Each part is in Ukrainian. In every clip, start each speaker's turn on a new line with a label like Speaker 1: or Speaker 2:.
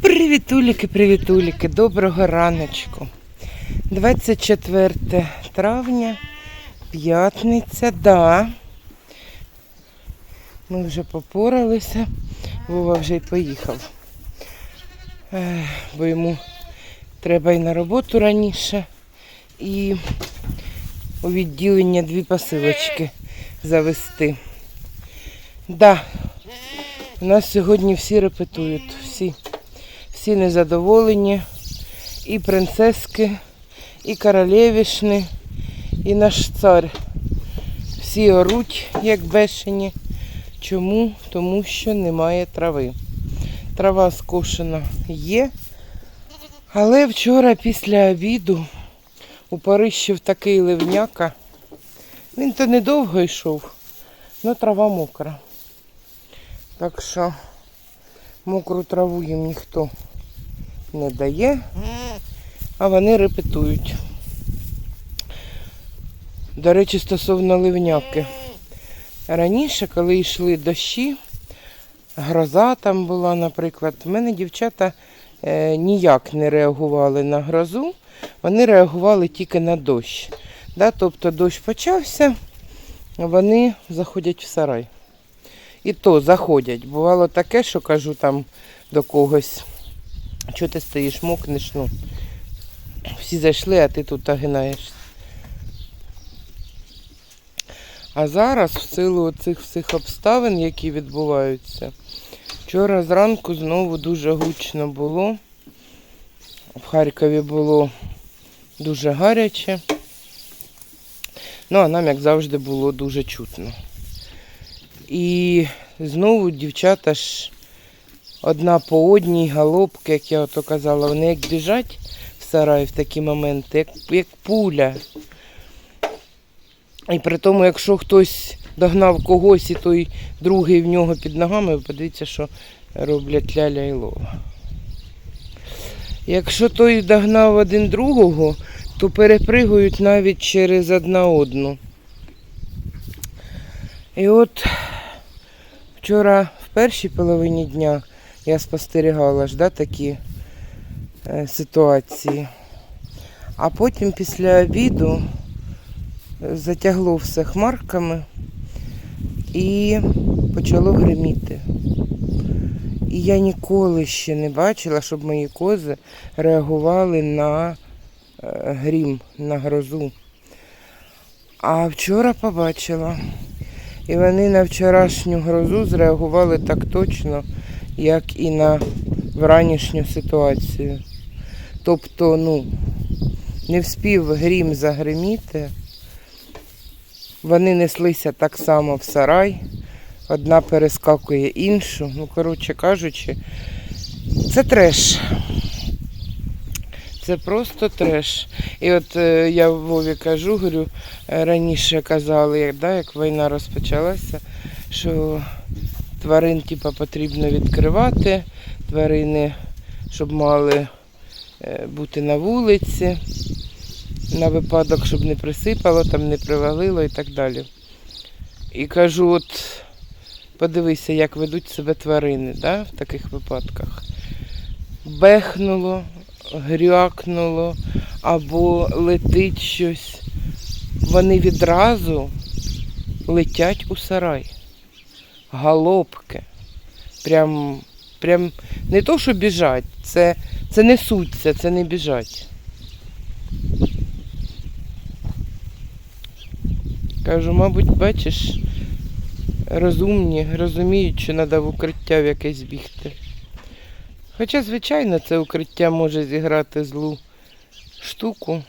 Speaker 1: Привітуліки, привітуліки, доброго раночку. 24 травня, п'ятниця, да. Ми вже попоралися, Вова вже й поїхав. Бо йому треба і на роботу раніше, і у відділення дві посилочки завести. Да, у нас сьогодні всі репетують, всі всі незадоволені, і принцески, і королевішни, і наш цар. Всі оруть, як бешені. Чому? Тому що немає трави. Трава скошена є. Але вчора після обіду у Парижі такий ливняка. Він то недовго йшов, але трава мокра. Так що мокру траву їм ніхто не дає, а вони репетують. До речі, стосовно ливняки. Раніше, коли йшли дощі, гроза там була, наприклад, в мене дівчата е, ніяк не реагували на грозу, вони реагували тільки на дощ. Да? Тобто дощ почався, вони заходять в сарай. І то заходять. Бувало таке, що кажу там до когось, що ти стоїш, мокнеш, ну. Всі зайшли, а ти тут огинаєшся. А зараз, в силу цих всіх обставин, які відбуваються, вчора зранку знову дуже гучно було. В Харкові було дуже гаряче. Ну, а нам, як завжди, було дуже чутно. І знову дівчата ж одна по одній, галопки, як я ото казала, вони як біжать в сарай в такі моменти, як, як пуля. І при тому, якщо хтось догнав когось, і той другий в нього під ногами, подивіться, що роблять ляля і лова. Якщо той догнав один другого, то перепригують навіть через одна одну. І от вчора в першій половині дня я спостерігала ж, да, такі е, ситуації. А потім після обіду затягло все хмарками і почало гриміти. І я ніколи ще не бачила, щоб мої кози реагували на е, грім, на грозу. А вчора побачила. І вони на вчорашню грозу зреагували так точно, як і на вранішню ситуацію. Тобто, ну, не вспів грім загриміти, вони неслися так само в сарай, одна перескакує іншу. Ну, коротше кажучи, це треш. Це просто треш. І от е, я Вові кажу, говорю, е, раніше казали, як, да, як війна розпочалася, що тварин типа, потрібно відкривати, тварини, щоб мали е, бути на вулиці, на випадок, щоб не присипало, там не привалило і так далі. І кажу, от подивися, як ведуть себе тварини да, в таких випадках. Бехнуло, грякнуло або летить щось, вони відразу летять у сарай. Галопки. Прям, прям не то, що біжать, це, це несуться, це не біжать. Кажу, мабуть, бачиш, розумні, розуміють, що треба в укриття в якесь бігти. Хоча, звичайно, це укриття може зіграти злу штуку.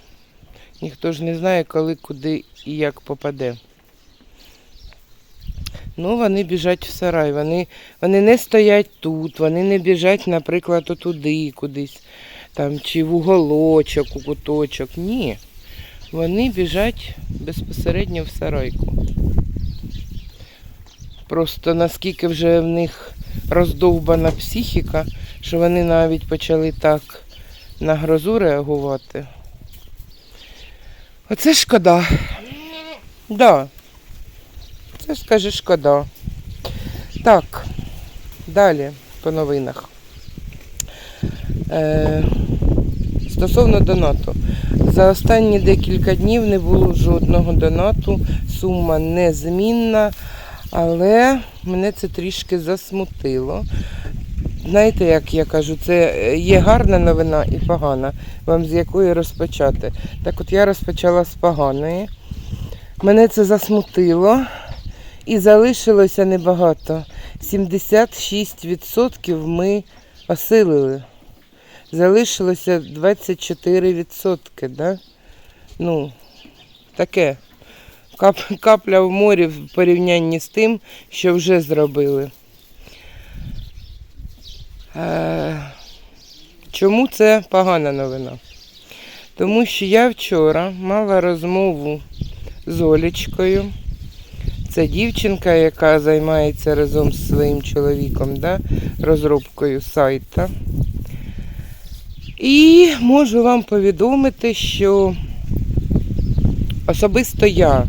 Speaker 1: Ніхто ж не знає, коли, куди і як попаде. Ну, вони біжать в сарай. Вони, вони не стоять тут, вони не біжать, наприклад, отуди кудись, там, чи в уголочок, у куточок. Ні. Вони біжать безпосередньо в сарайку. Просто наскільки вже в них роздовбана психіка, що вони навіть почали так на грозу реагувати. Оце шкода. Да. Це скаже шкода. Так, далі по новинах. Е, стосовно донату. За останні декілька днів не було жодного донату, сума незмінна, але мене це трішки засмутило. Знаєте, як я кажу, це є гарна новина і погана. Вам з якої розпочати? Так от я розпочала з поганої. Мене це засмутило і залишилося небагато. 76% ми осилили. Залишилося 24%, да? Ну, таке. Кап, капля в морі в порівнянні з тим, що вже зробили. Е, чому це погана новина? Тому що я вчора мала розмову з Олечкою. Це дівчинка, яка займається разом з своїм чоловіком да, розробкою сайта. І можу вам повідомити, що особисто я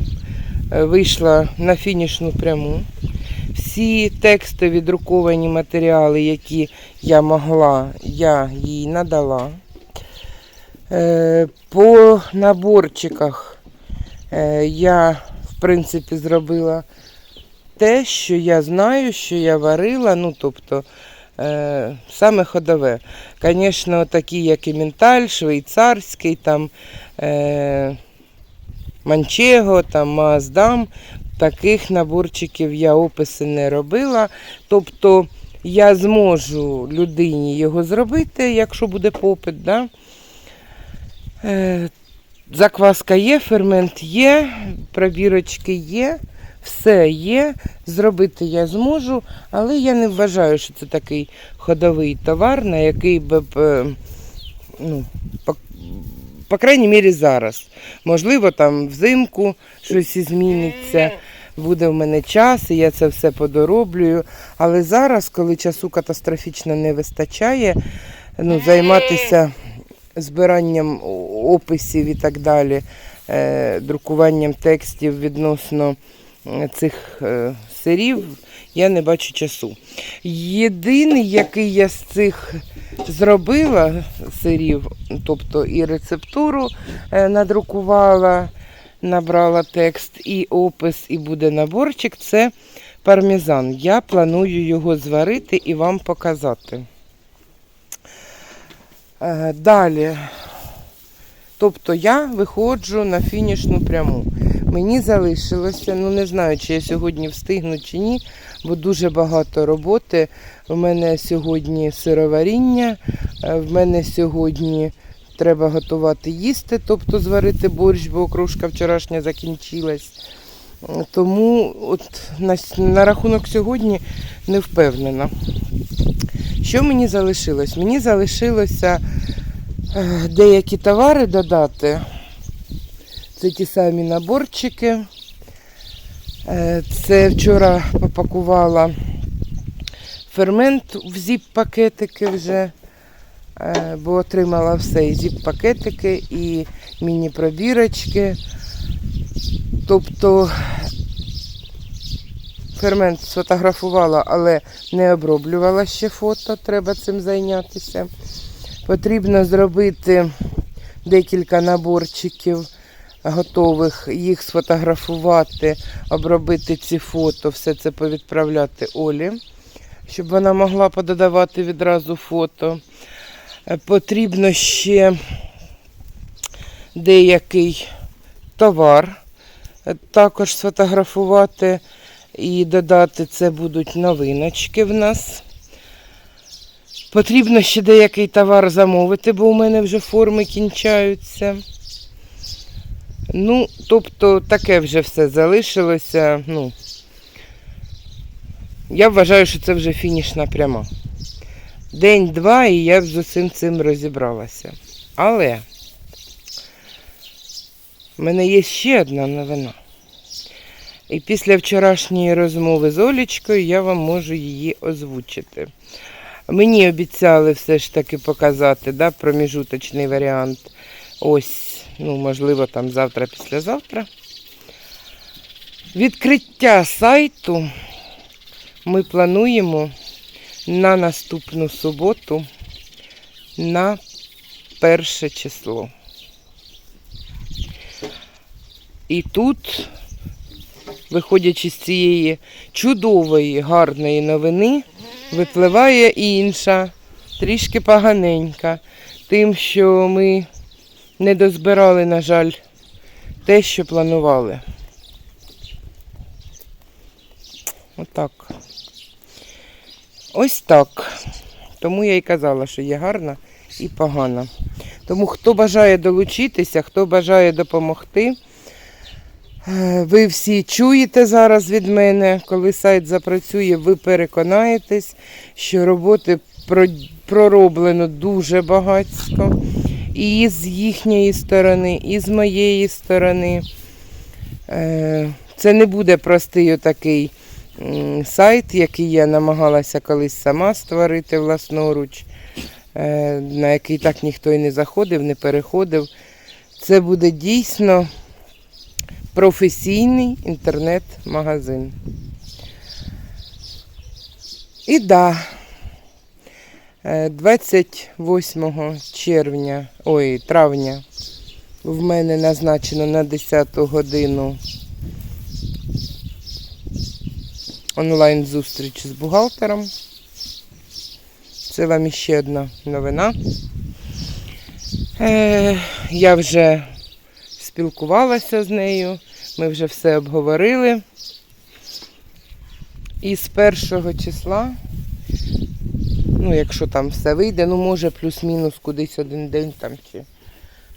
Speaker 1: е, вийшла на фінішну пряму. Всі текстові друковані матеріали, які я могла, я їй надала. Е, По наборчиках е, я, в принципі, зробила те, що я знаю, що я варила, ну, тобто, саме ходове. Звісно, такі, як і менталь, швейцарський, там, е, манчего, там, маздам, таких наборчиків я описи не робила. Тобто я зможу людині його зробити, якщо буде попит. Да? Е, закваска є, фермент є, пробірочки є, все є. Зробити я зможу, але я не вважаю, що це такий ходовий товар, на який би е, ну, по, по крайній мірі зараз. Можливо, там взимку щось зміниться. Буде в мене час, і я це все подороблюю. Але зараз, коли часу катастрофічно не вистачає, ну, займатися збиранням описів і так далі, е, друкуванням текстів відносно е, цих е, сирів, я не бачу часу. Єдиний, який я з цих зробила сирів, тобто і рецептуру е, надрукувала, набрала текст, і опис, і буде наборчик, це пармезан. Я планую його зварити і вам показати. Е, Далі. Тобто я виходжу на фінішну пряму. Мені залишилося, ну не знаю, чи я сьогодні встигну чи ні, бо дуже багато роботи. У мене сьогодні сироваріння, е, в мене сьогодні треба готувати їсти, тобто зварити борщ, бо кружка вчорашня закінчилась. Тому от на, на рахунок сьогодні не впевнена. Що мені залишилось? Мені залишилося е, деякі товари додати. Це ті самі наборчики. Е, Це вчора попакувала фермент в зіп-пакетики вже, е, бо отримала все, і зіп-пакетики, і міні-пробірочки. Тобто фермент сфотографувала, але не оброблювала ще фото, треба цим зайнятися. Потрібно зробити декілька наборчиків готових, їх сфотографувати, обробити ці фото, все це повідправляти Олі, щоб вона могла пододавати відразу фото. Е, Потрібно ще деякий товар е, також сфотографувати і додати це будуть новиночки в нас. Потрібно ще деякий товар замовити, бо у мене вже форми кінчаються. Ну, тобто таке вже все залишилося. Ну, я вважаю, що це вже фінішна пряма. День-два, і я з усім цим розібралася. Але в мене є ще одна новина. І після вчорашньої розмови з Олічкою я вам можу її озвучити. Мені обіцяли все ж таки показати, да, проміжуточний варіант. Ось, ну, можливо, там завтра, післязавтра. Відкриття сайту ми плануємо на наступну суботу на перше число. І тут, виходячи з цієї чудової, гарної новини, випливає інша, трішки поганенька, тим, що ми не дозбирали, на жаль, те, що планували. Отак. Ось так. Тому я і казала, що є гарна і погана. Тому хто бажає долучитися, хто бажає допомогти, е, ви всі чуєте зараз від мене, коли сайт запрацює, ви переконаєтесь, що роботи пророблено дуже багатько. І з їхньої сторони, і з моєї сторони. Е, Це не буде простий отакий сайт, який я намагалася колись сама створити власноруч, е, на який так ніхто і не заходив, не переходив. Це буде дійсно професійний інтернет-магазин. І да, 28 червня, ой, травня в мене назначено на 10 годину онлайн-зустріч з бухгалтером. Це вам іще одна новина. Е, я вже спілкувалася з нею, ми вже все обговорили. І з першого числа, ну, якщо там все вийде, ну може плюс-мінус кудись один день там чи.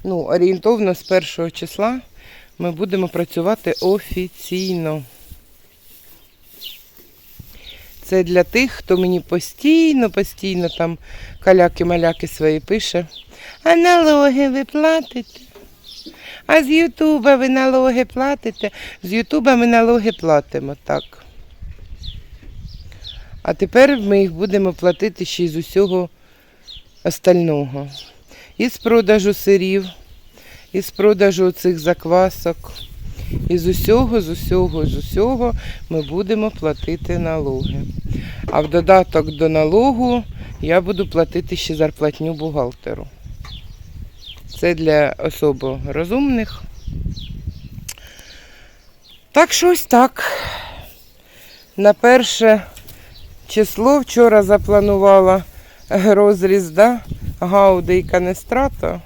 Speaker 1: Ну, орієнтовно з першого числа ми будемо працювати офіційно. Це для тих, хто мені постійно, постійно там каляки-маляки свої пише. А налоги ви платите? А з Ютуба ви налоги платите? З Ютуба ми налоги платимо, так. А тепер ми їх будемо платити ще й з усього остального. І з продажу сирів, і з продажу цих заквасок. І з усього, з усього, з усього ми будемо платити налоги. А в додаток до налогу я буду платити ще зарплатню бухгалтеру. Це для особо розумних. Так що ось так. На перше число вчора запланувала розріз, да? Гауди і Канестрато.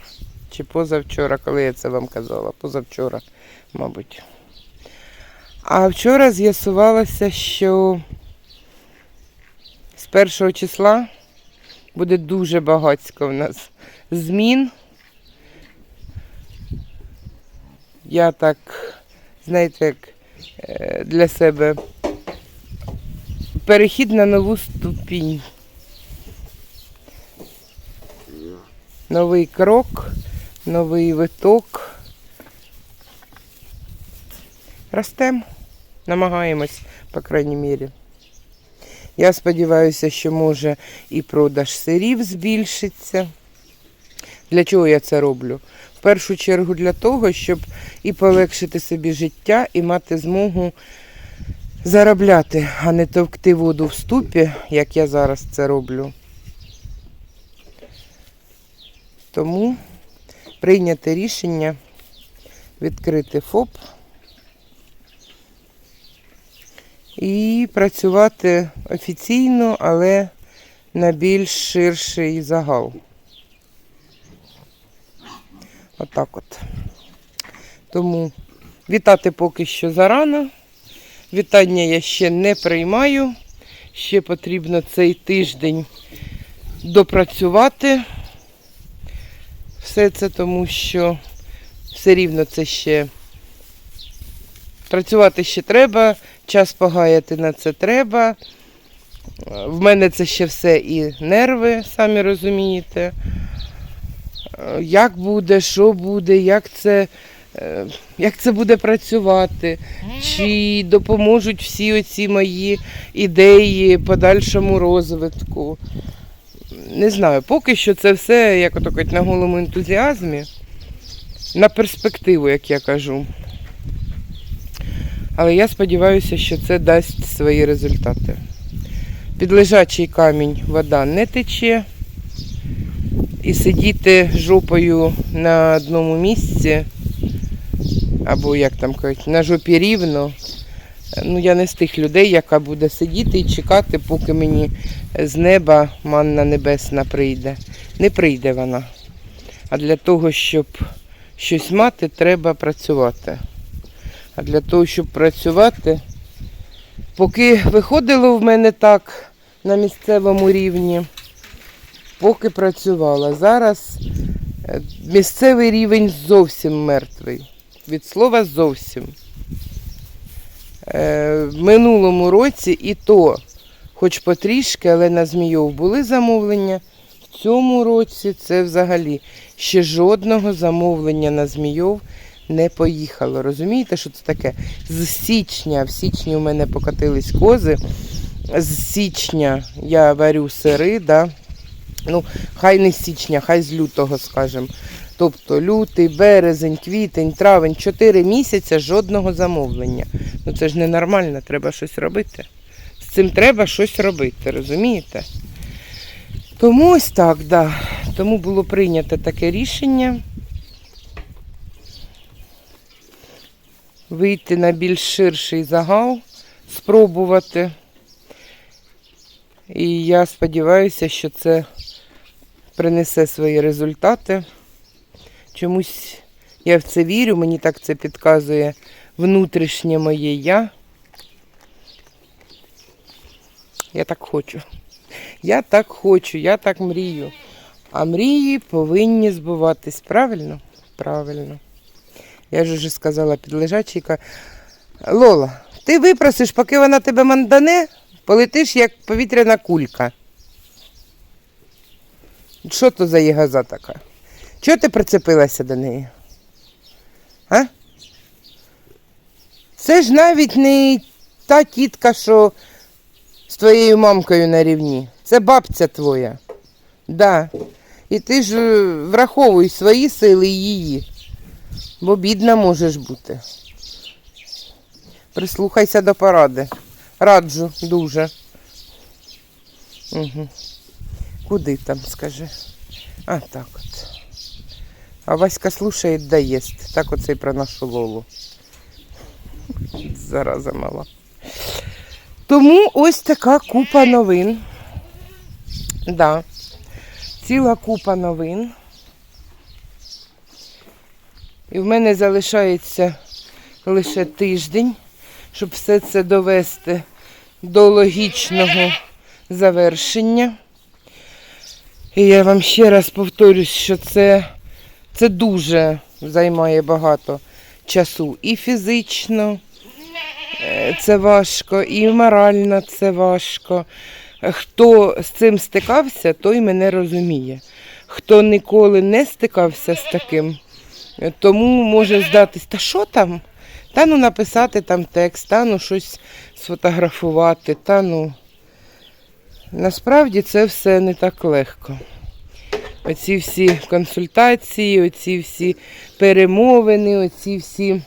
Speaker 1: Чи позавчора, коли я це вам казала? Позавчора, мабуть. А вчора з'ясувалося, що з першого числа буде дуже багатько в нас змін. Я так, знаєте, як е, для себе перехід на нову ступінь. Новий крок, новий виток. Ростемо, намагаємось, по крайній мірі. Я сподіваюся, що може і продаж сирів збільшиться. Для чого я це роблю? В першу чергу для того, щоб і полегшити собі життя, і мати змогу заробляти, а не товкти воду в ступі, як я зараз це роблю. Тому прийняти рішення відкрити ФОП і працювати офіційно, але на більш ширший загал. Отак от. Тому вітати поки що зарано. Вітання я ще не приймаю. Ще потрібно цей тиждень допрацювати все це, тому що все рівно це ще працювати ще треба, час погаяти на це треба. В мене це ще все і нерви, самі розумієте. Е, Як буде, що буде, як це, як це буде працювати, чи допоможуть всі оці мої ідеї подальшому розвитку. не знаю, поки що це все, як ото кажуть, на голому ентузіазмі, на перспективу, як я кажу. Але я сподіваюся, що це дасть свої результати. Під лежачий камінь вода не тече. І сидіти жопою на одному місці, або як там кажуть, на жопі рівно. Ну, я не з тих людей, яка буде сидіти і чекати, поки мені з неба манна небесна прийде. Не прийде вона. А для того, щоб щось мати, треба працювати. А для того, щоб працювати, поки виходило в мене так на місцевому рівні, поки працювала. Зараз е, місцевий рівень зовсім мертвий. Від слова зовсім. Е, В минулому році і то, хоч потрішки, але на Змійов були замовлення. В цьому році це взагалі ще жодного замовлення на Змійов не поїхало. Розумієте, що це таке? З січня, в січні у мене покатились кози. З січня я варю сири, да? ну, хай не з січня, хай з лютого, скажімо. Тобто лютий, березень, квітень, травень, 4 місяці жодного замовлення. Ну це ж ненормально, треба щось робити. З цим треба щось робити, розумієте? Тому ось так, да. Тому було прийнято таке рішення. Вийти на більш ширший загал, спробувати. І я сподіваюся, що це принесе свої результати. Чомусь я в це вірю, мені так це підказує внутрішнє моє я. Я так хочу. Я так хочу, я так мрію. А мрії повинні збуватись. Правильно? Правильно. Я ж уже сказала підлежачійка. Лола, ти випросиш, поки вона тебе мандане, полетиш як повітряна кулька. Що то за ягоза така? Чого ти прицепилася до неї? А? Це ж навіть не та тітка, що з твоєю мамкою на рівні. Це бабця твоя. Да. І ти ж е, враховуй свої сили і її. Бо бідна можеш бути. Прислухайся до поради. Раджу дуже. Угу. Куди там, скажи? А так от. А Васька слушає да єсть. Так оце і про нашу Лолу. Зараза мала. Тому ось така купа новин. Да. Ціла купа новин. І в мене залишається лише тиждень, щоб все це довести до логічного завершення. І я вам ще раз повторюсь, що це, це дуже займає багато часу. І фізично е, це важко, і морально це важко. Хто з цим стикався, той мене розуміє. Хто ніколи не стикався з таким, тому може здатись, та що там? Та ну написати там текст, та ну щось сфотографувати, та ну. Насправді це все не так легко. Оці всі консультації, оці всі перемовини, оці всі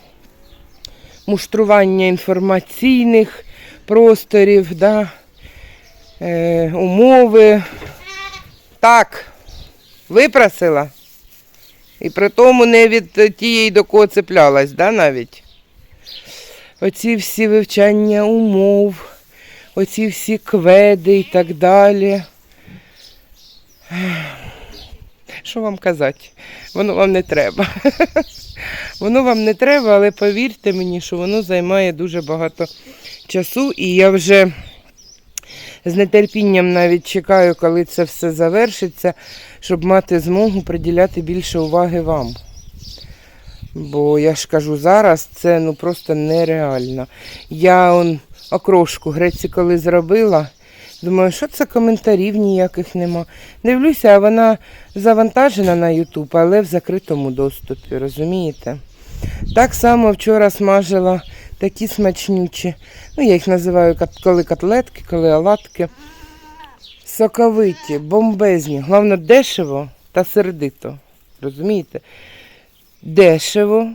Speaker 1: муштрування інформаційних просторів, да, е, умови. Так, випросила. І при тому не від тієї, до кого цеплялась, да, навіть. Оці всі вивчання умов, оці всі кведи і так далі. Що вам казати? Воно вам не треба. Воно вам не треба, але повірте мені, що воно займає дуже багато часу, і я вже з нетерпінням навіть чекаю, коли це все завершиться, щоб мати змогу приділяти більше уваги вам. Бо я ж кажу, зараз це ну просто нереально. Я он окрошку греці коли зробила, думаю, що це коментарів ніяких нема. Дивлюся, а вона завантажена на Ютуб, але в закритому доступі, розумієте? Так само вчора смажила такі смачнючі. Ну, я їх називаю коли котлетки, коли оладки. Соковиті, бомбезні. Головне, дешево та сердито. Розумієте? Дешево,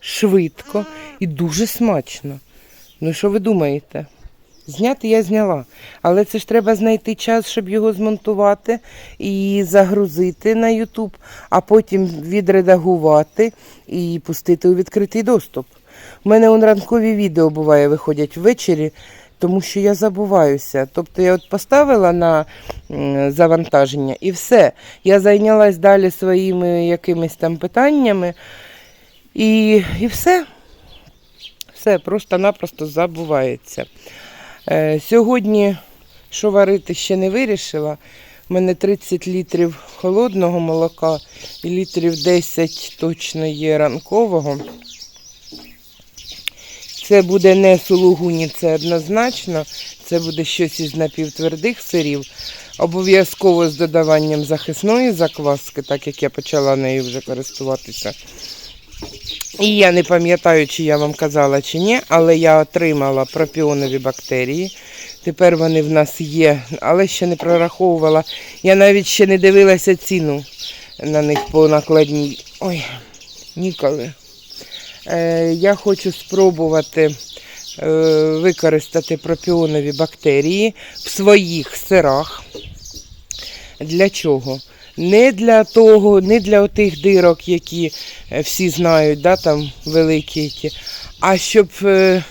Speaker 1: швидко і дуже смачно. Ну, що ви думаєте? Зняти я зняла. Але це ж треба знайти час, щоб його змонтувати і загрузити на YouTube, а потім відредагувати і пустити у відкритий доступ. У мене он ранкові відео буває виходять ввечері, тому що я забуваюся. Тобто я от поставила на завантаження і все. Я зайнялась далі своїми якимись там питаннями. І, і все. Все просто-напросто забувається. Е, сьогодні, що варити, ще не вирішила. У мене 30 літрів холодного молока і літрів 10 точно є ранкового. Це буде не сулугуні, це однозначно. Це буде щось із напівтвердих сирів. Обов'язково з додаванням захисної закваски, так як я почала нею вже користуватися. І я не пам'ятаю, чи я вам казала, чи ні, але я отримала пропіонові бактерії. Тепер вони в нас є, але ще не прораховувала. Я навіть ще не дивилася ціну на них по накладній. Ой, ніколи. Е, я хочу спробувати е, використати пропіонові бактерії в своїх сирах. Для чого? Не для того, не для тих дирок, які е, всі знають, да, там великі ті, а щоб е,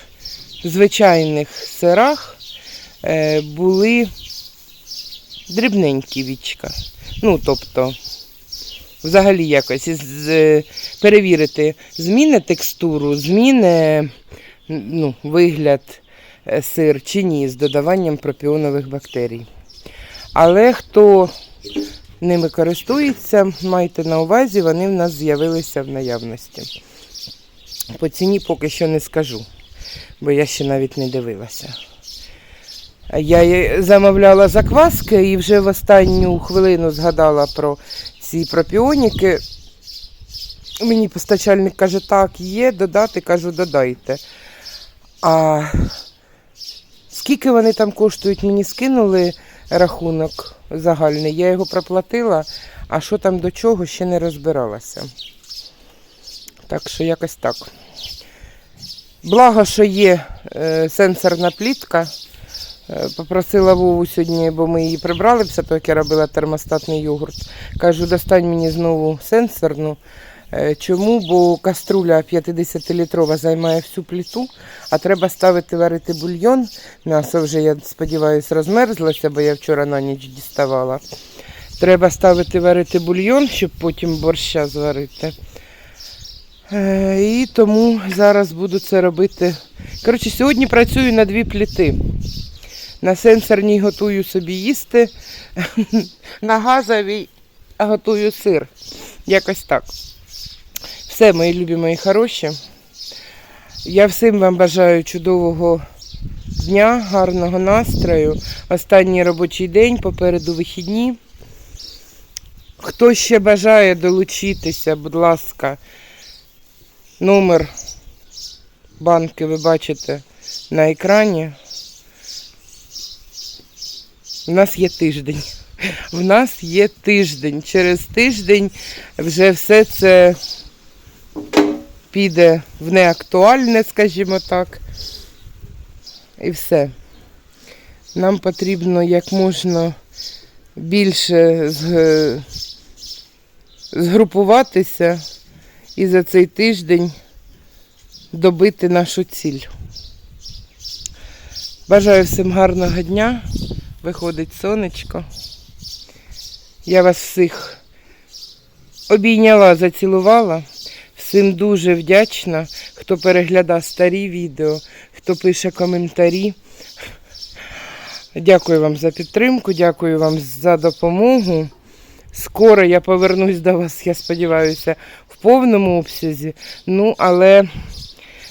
Speaker 1: в звичайних сирах е, були дрібненькі вічка. Ну, тобто, взагалі якось перевірити, зміни текстуру, зміни ну, вигляд сир чи ні з додаванням пропіонових бактерій. Але хто ними користується, майте на увазі, вони в нас з'явилися в наявності. По ціні поки що не скажу, бо я ще навіть не дивилася. Я замовляла закваски і вже в останню хвилину згадала про ці пропіоніки. Мені постачальник каже, так, є, додати, кажу, додайте. А скільки вони там коштують, мені скинули рахунок загальний. Я його проплатила, а що там до чого, ще не розбиралася. Так що якось так. Благо, що є е, сенсорна плітка. Е, Попросила Вову сьогодні, бо ми її прибрали як я робила термостатний йогурт. Кажу, достань мені знову сенсорну. Е, Чому? Бо каструля 50-літрова займає всю пліту, а треба ставити варити бульйон. М'ясо вже, я сподіваюся, розмерзлося, бо я вчора на ніч діставала. Треба ставити варити бульйон, щоб потім борща зварити. Е, І тому зараз буду це робити. Коротше, сьогодні працюю на дві пліти. На сенсорній готую собі їсти, на газовій готую сир. Якось так. Все, мої любі, мої хороші. Я всім вам бажаю чудового дня, гарного настрою. Останній робочий день, попереду вихідні. Хто ще бажає долучитися, будь ласка, номер банки ви бачите на екрані. У нас є тиждень. В нас є тиждень. Через тиждень вже все це піде в неактуальне, скажімо так. І все. Нам потрібно як можна більше згрупуватися і за цей тиждень добити нашу ціль. Бажаю всім гарного дня. Виходить сонечко. Я вас всіх обійняла, зацілувала. Всім дуже вдячна, хто переглядав старі відео, хто пише коментарі. Дякую вам за підтримку, дякую вам за допомогу. Скоро я повернусь до вас, я сподіваюся, в повному обсязі. Ну, але,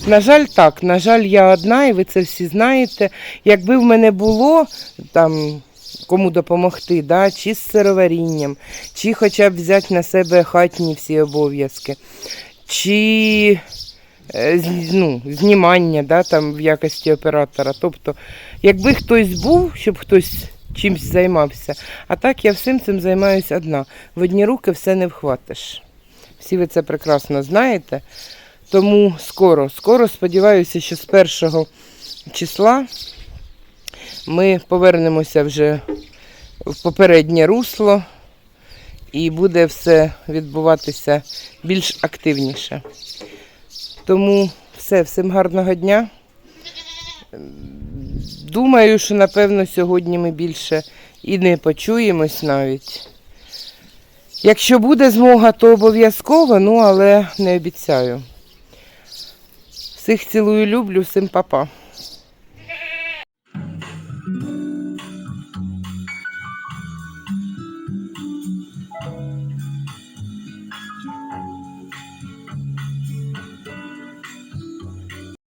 Speaker 1: на жаль, так, на жаль, я одна, і ви це всі знаєте. Якби в мене було там кому допомогти, да, чи з сироварінням, чи хоча б взяти на себе хатні всі обов'язки, чи е, ну, знімання да, там, в якості оператора. Тобто, якби хтось був, щоб хтось чимсь займався. А так я всім цим займаюся одна. В одні руки все не вхватиш. Всі ви це прекрасно знаєте. Тому скоро, скоро сподіваюся, що з першого числа ми повернемося вже в попереднє русло і буде все відбуватися більш активніше. Тому все, всім гарного дня. Думаю, що напевно сьогодні ми більше і не почуємось навіть. Якщо буде змога, то обов'язково, ну але не обіцяю. Всіх цілую, люблю, всім па-па.